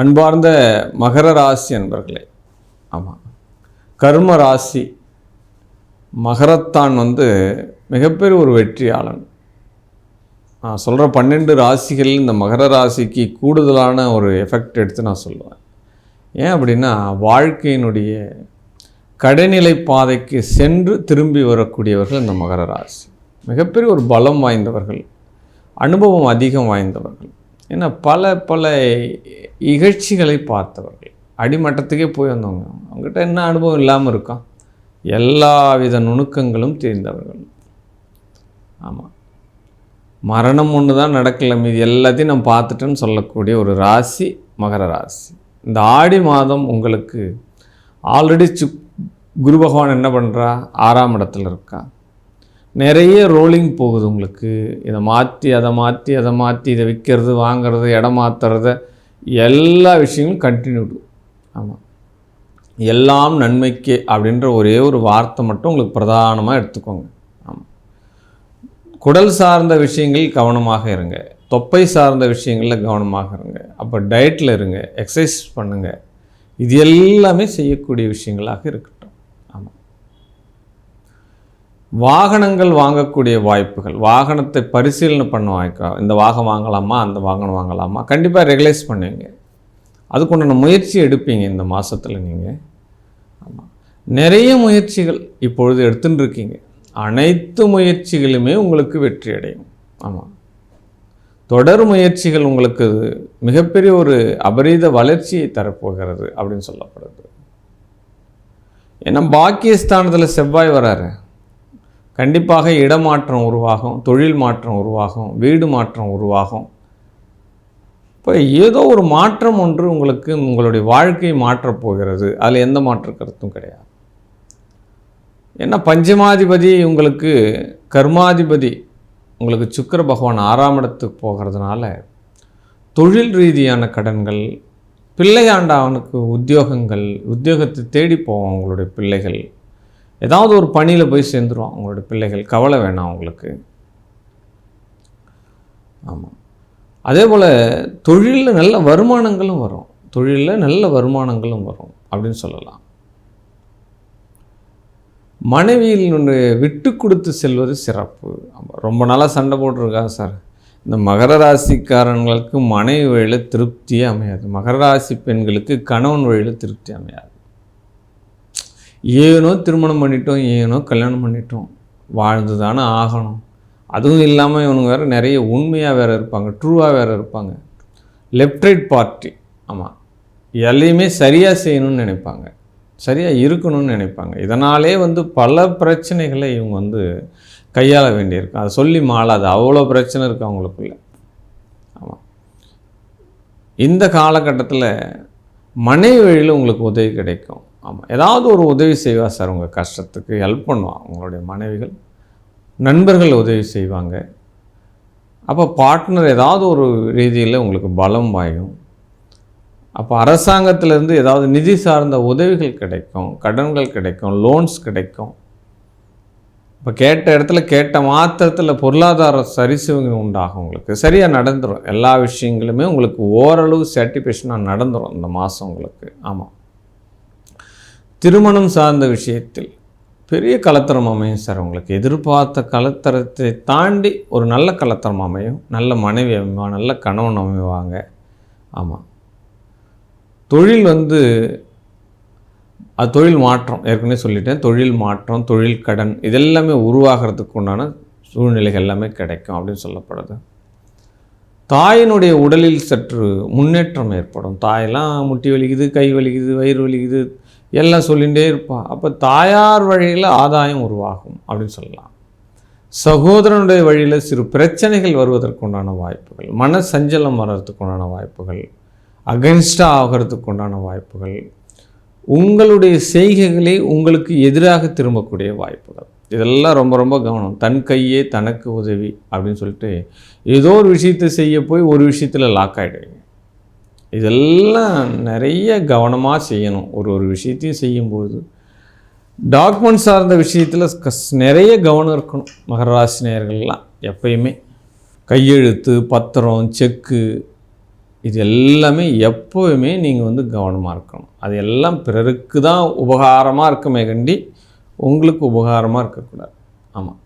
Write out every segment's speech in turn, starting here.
அன்பார்ந்த மகர ராசி அன்பர்களே ஆமாம் கர்ம ராசி மகரத்தான் வந்து மிகப்பெரிய ஒரு வெற்றியாளன். நான் சொல்கிற பன்னெண்டு ராசிகள் இந்த மகர ராசிக்கு கூடுதலான ஒரு எஃபெக்ட் எடுத்து நான் சொல்லுவேன். ஏன் அப்படின்னா வாழ்க்கையினுடைய கடைநிலை பாதைக்கு சென்று திரும்பி வரக்கூடியவர்கள் இந்த மகர ராசி. மிகப்பெரிய ஒரு பலம் வாய்ந்தவர்கள் அனுபவம் அதிகம் வாய்ந்தவர்கள். ஏன்னா பல பல இகழ்ச்சிகளை பார்த்தவர்கள். அடிமட்டத்துக்கே போய் வந்தவங்க. அவங்ககிட்ட என்ன அனுபவம் இல்லாமல் இருக்கும் எல்லா வித நுணுக்கங்களும் தெரிந்தவர்கள். ஆமாம் மரணம் ஒன்று தான் நடக்கலை. மீதி எல்லாத்தையும் நான் பார்த்துட்டேன்னு சொல்லக்கூடிய ஒரு ராசி மகர ராசி. இந்த ஆடி மாதம் உங்களுக்கு ஆல்ரெடி சு குரு பகவான் என்ன பண்ணுறா ஆறாம் இடத்துல இருக்கா? நிறைய ரோலிங் போகுது உங்களுக்கு. இதை மாற்றி அதை மாற்றி அதை மாற்றி இதை விற்கிறது வாங்கிறது இடம் மாற்றுறத எல்லா விஷயங்களும் கண்டினியூடு ஆமாம் எல்லாம் நன்மைக்கு அப்படின்ற ஒரே ஒரு வார்த்தை மட்டும் உங்களுக்கு பிரதானமாக எடுத்துக்கோங்க. ஆமாம் குடல் சார்ந்த விஷயங்கள் கவனமாக இருங்க. தொப்பை சார்ந்த விஷயங்களில் கவனமாக இருங்க. அப்போ டயட்டில் இருங்க. எக்ஸசைஸ் பண்ணுங்கள் இது எல்லாமே செய்யக்கூடிய விஷயங்களாக இருக்கட்டும் ஆமாம் வாகனங்கள் வாங்கக்கூடிய வாய்ப்புகள் வாகனத்தை பரிசீலனை பண்ண வாய்க்கா இந்த வாகனம் வாங்கலாமா அந்த வாகனம் வாங்கலாமா கண்டிப்பாக ரெகுலைஸ் பண்ணுவீங்க. அதுக்குண்டான முயற்சி எடுப்பீங்க இந்த மாதத்தில் நீங்கள் ஆமாம் நிறைய முயற்சிகள் இப்பொழுது எடுத்துன்னு இருக்கீங்க அனைத்து முயற்சிகளுமே உங்களுக்கு வெற்றி அடையும். ஆமாம் தொடர் முயற்சிகள் உங்களுக்கு மிகப்பெரிய ஒரு அபரீத வளர்ச்சியை தரப்போகிறது அப்படின்னு சொல்லப்படுது. ஏன்னா பாக்கியஸ்தானத்தில் செவ்வாய் வராரு. கண்டிப்பாக இடமாற்றம் உருவாகும் தொழில் மாற்றம் உருவாகும் வீடு மாற்றம் உருவாகும். இப்போ ஏதோ ஒரு மாற்றம் ஒன்று உங்களுக்கு உங்களுடைய வாழ்க்கை மாற்றப் போகிறது. அதில் எந்த மாற்று கருத்தும் கிடையாது. ஏன்னா பஞ்சமாதிபதி உங்களுக்கு கர்மாதிபதி உங்களுக்கு சுக்கிர பகவான் ஆறாம் இடத்துக்கு போகிறதுனால தொழில் ரீதியான கடன்கள் பிள்ளையாண்டவனுக்கு உத்தியோகங்கள் உத்தியோகத்தை தேடி போவோம் உங்களுடைய பிள்ளைகள். ஏதாவது ஒரு பணியில் போய் சேர்ந்துடும் அவங்களோட பிள்ளைகள். கவலை வேணாம் அவங்களுக்கு. ஆமாம் அதே போல் தொழிலில் நல்ல வருமானங்களும் வரும். தொழிலில் நல்ல வருமானங்களும் வரும் அப்படின்னு சொல்லலாம். மனைவியில் ஒன்று விட்டு கொடுத்து செல்வது சிறப்பு. ரொம்ப நாளாக சண்டை போட்டிருக்கா சார்? இந்த மகர ராசிக்காரங்களுக்கு மனைவி வழியில் திருப்தியே அமையாது. மகர ராசி பெண்களுக்கு கணவன் வழியில் திருப்தி அமையாது. ஏனோ திருமணம் பண்ணிட்டோம் ஏனோ கல்யாணம் பண்ணிட்டோம். வாழ்ந்து தானே ஆகணும். அதுவும் இல்லாமல் இவனுங்க வேறு நிறைய உண்மையாக வேறு இருப்பாங்க ட்ரூவாக வேறு இருப்பாங்க. லெஃப்ட் ரைட் பார்ட்டி ஆமாம் எல்லையுமே சரியாக செய்யணும்னு நினைப்பாங்க. சரியாக இருக்கணும்னு நினைப்பாங்க. இதனாலே வந்து பல பிரச்சனைகளை இவங்க வந்து கையாள வேண்டியிருக்கு. அதை சொல்லி மாளாது. அவ்வளோ பிரச்சனை இருக்குது அவங்களுக்குள்ள. ஆமாம் இந்த காலகட்டத்தில் மனைவி வழியில் உங்களுக்கு உதவி கிடைக்கும். ஆமாம் ஏதாவது ஒரு உதவி செய்வா சார் உங்கள் கஷ்டத்துக்கு ஹெல்ப் பண்ணுவான் உங்களுடைய மனைவிகள் நண்பர்கள் உதவி செய்வாங்க. அப்போ பார்ட்னர் ஏதாவது ஒரு ரீதியில் உங்களுக்கு பலம் வாயும் அப்போ அரசாங்கத்திலேருந்து ஏதாவது நிதி சார்ந்த உதவிகள் கிடைக்கும் கடன்கள் கிடைக்கும் லோன்ஸ் கிடைக்கும். இப்போ கேட்ட இடத்துல கேட்ட மாத்திரத்தில் பொருளாதார சரிசுவங்க உண்டாகும் உங்களுக்கு. சரியாக நடந்துடும் எல்லா விஷயங்களுமே உங்களுக்கு ஓரளவு சாட்டிஸ்ஃபேக்ஷனாக நடந்துடும் இந்த மாதம் உங்களுக்கு. ஆமாம் திருமணம் சார்ந்த விஷயத்தில் பெரிய கலத்தரம் அமையும் சார் உங்களுக்கு. எதிர்பார்த்த கலத்தரத்தை தாண்டி ஒரு நல்ல கலத்தரம் அமையும். நல்ல மனைவி அமைவா நல்ல கணவன் அமைவாங்க. ஆமாம் தொழில் வந்து அது தொழில் மாற்றம். ஏற்கனவே சொல்லிட்டேன். தொழில் மாற்றம் தொழில் கடன் இதெல்லாமே உருவாகிறதுக்கு உண்டான சூழ்நிலைகள் எல்லாமே கிடைக்கும் அப்படின்னு சொல்லப்படுது. தாயினுடைய உடலில் சற்று முன்னேற்றம் ஏற்படும். தாயெல்லாம் முட்டி வலிக்குது கை வலிக்குது வயிறு வலிக்குது எல்லாம் சொல்லிகிட்டே இருப்பாள் அப்போ தாயார் வழியில் ஆதாயம் உருவாகும் அப்படின்னு சொல்லலாம். சகோதரனுடைய வழியில் சிறு பிரச்சனைகள் வருவதற்கு உண்டான வாய்ப்புகள் மன சஞ்சலம் வர்றதுக்கு உண்டான வாய்ப்புகள் அகென்ஸ்டாக ஆகிறதுக்கு உண்டான வாய்ப்புகள் உங்களுடைய செய்கைகளே உங்களுக்கு எதிராக திரும்பக்கூடிய வாய்ப்புகள். இதெல்லாம் ரொம்ப ரொம்ப கவனம். தன் கையே தனக்கு உதவி அப்படின்னு சொல்லிட்டு ஏதோ ஒரு விஷயத்தை செய்ய போய் ஒரு விஷயத்தில் லாக் ஆகிடுவீங்க இதெல்லாம் நிறைய கவனமாக செய்யணும். ஒரு ஒரு விஷயத்தையும் செய்யும்போது. டாக்குமெண்ட் சார்ந்த விஷயத்தில் கஸ் நிறைய கவனம் இருக்கணும். மகராசி நேர்கள்லாம் எப்பயுமே. கையெழுத்து பத்திரம் செக்கு இது எல்லாமே எப்போவுமே நீங்கள் வந்து கவனமாக இருக்கணும். அது எல்லாம் பிறருக்கு தான் உபகாரமாக இருக்குமே கண்டி உங்களுக்கு உபகாரமாக இருக்கக்கூடாது. ஆமாம்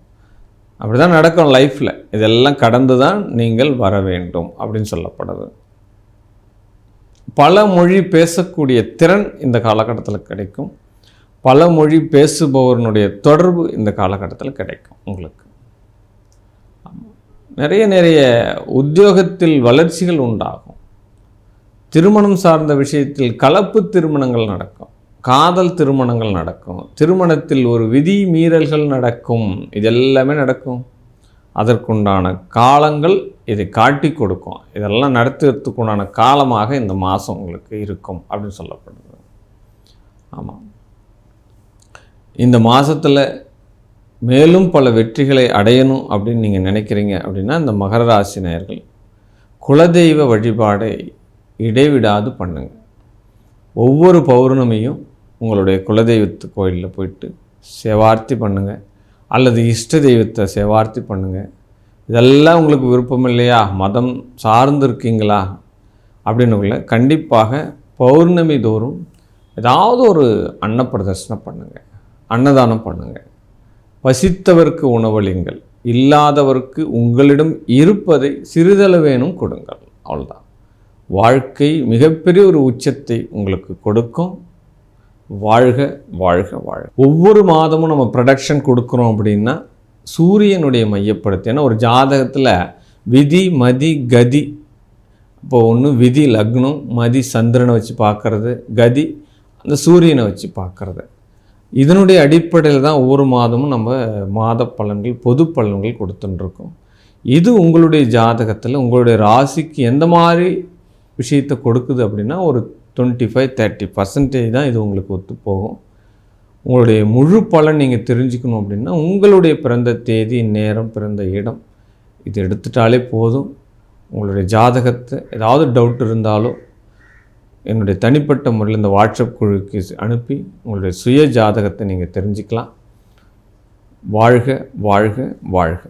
அப்படி தான் நடக்கும் லைஃப்பில் இதெல்லாம் கடந்து தான் நீங்கள் வர வேண்டும் அப்படின்னு சொல்லப்படுது. பல மொழி பேசக்கூடிய திறன் இந்த காலகட்டத்தில் கிடைக்கும். பல மொழி பேசுபவர்னுடைய தொடர்பு இந்த காலகட்டத்தில் கிடைக்கும் உங்களுக்கு. நிறைய நிறைய உத்தியோகத்தில் வளர்ச்சிகள் உண்டாகும். திருமணம் சார்ந்த விஷயத்தில் கலப்பு திருமணங்கள் நடக்கும். காதல் திருமணங்கள் நடக்கும். திருமணத்தில் ஒரு விதி மீறல்கள் நடக்கும். இதெல்லாமே நடக்கும். அதற்குண்டான காலங்கள் இதை காட்டி கொடுக்கும். இதெல்லாம் நடத்துறதுக்குண்டான காலமாக இந்த மாதம் உங்களுக்கு இருக்கும் அப்படின்னு சொல்லப்படுது. ஆமாம் இந்த மாதத்தில் மேலும் பல வெற்றிகளை அடையணும் அப்படின்னு நீங்கள் நினைக்கிறீங்க அப்படின்னா இந்த மகர ராசி நேயர்கள் குலதெய்வ வழிபாடை இடைவிடாது பண்ணுங்க. ஒவ்வொரு பௌர்ணமியும் உங்களுடைய குலதெய்வத்து கோயிலில் போயிட்டு செவார்த்தி பண்ணுங்கள் அல்லது இஷ்ட தெய்வத்தை சேவார்த்தி பண்ணுங்கள் இதெல்லாம் உங்களுக்கு விருப்பம் இல்லையா? மதம் சார்ந்து இருக்கீங்களா? அப்படின்னுக்குள்ள கண்டிப்பாக பௌர்ணமி தோறும் ஏதாவது ஒரு அன்னப்பிரதர்சனம் பண்ணுங்கள் அன்னதானம் பண்ணுங்கள் பசித்தவருக்கு உணவளிங்கள். இல்லாதவருக்கு உங்களிடம் இருப்பதை சிறிதளவேனும் கொடுங்கள். அவ்வளோதான் வாழ்க்கை மிகப்பெரிய ஒரு உச்சத்தை உங்களுக்கு கொடுக்கும். வாழ்க வாழ்க வாழ்க. ஒவ்வொரு மாதமும் நம்ம ப்ரொடக்ஷன் கொடுக்குறோம் அப்படின்னா சூரியனுடைய மையப்படுத்தி ஏன்னா ஒரு ஜாதகத்தில் விதி மதி கதி. இப்போ ஒன்று விதி லக்னம் மதி சந்திரனை வச்சு பார்க்குறது கதி அந்த சூரியனை வச்சு பார்க்குறது. இதனுடைய அடிப்படையில் தான் ஒவ்வொரு மாதமும் நம்ம மாத பலன்கள் பொது பலன்கள் கொடுத்துட்டுருக்கோம் இது உங்களுடைய ஜாதகத்தில் உங்களுடைய ராசிக்கு எந்த மாதிரி விஷயத்தை கொடுக்குது அப்படின்னா ஒரு டுவெண்ட்டி ஃபைவ் தேர்ட்டி பர்சன்டேஜ் தான் இது உங்களுக்கு ஒத்து போகும். உங்களுடைய முழு பலன் நீங்கள் தெரிஞ்சுக்கணும் அப்படின்னா உங்களுடைய பிறந்த தேதி நேரம் பிறந்த இடம் இது எடுத்துட்டாலே போதும். உங்களுடைய ஜாதகத்தை ஏதாவது டவுட் இருந்தாலோ என்னுடைய தனிப்பட்ட முறையில் இந்த வாட்ஸ்அப் குழுக்கு அனுப்பி உங்களுடைய சுய ஜாதகத்தை நீங்கள் தெரிஞ்சுக்கலாம். வாழ்க வாழ்க வாழ்க.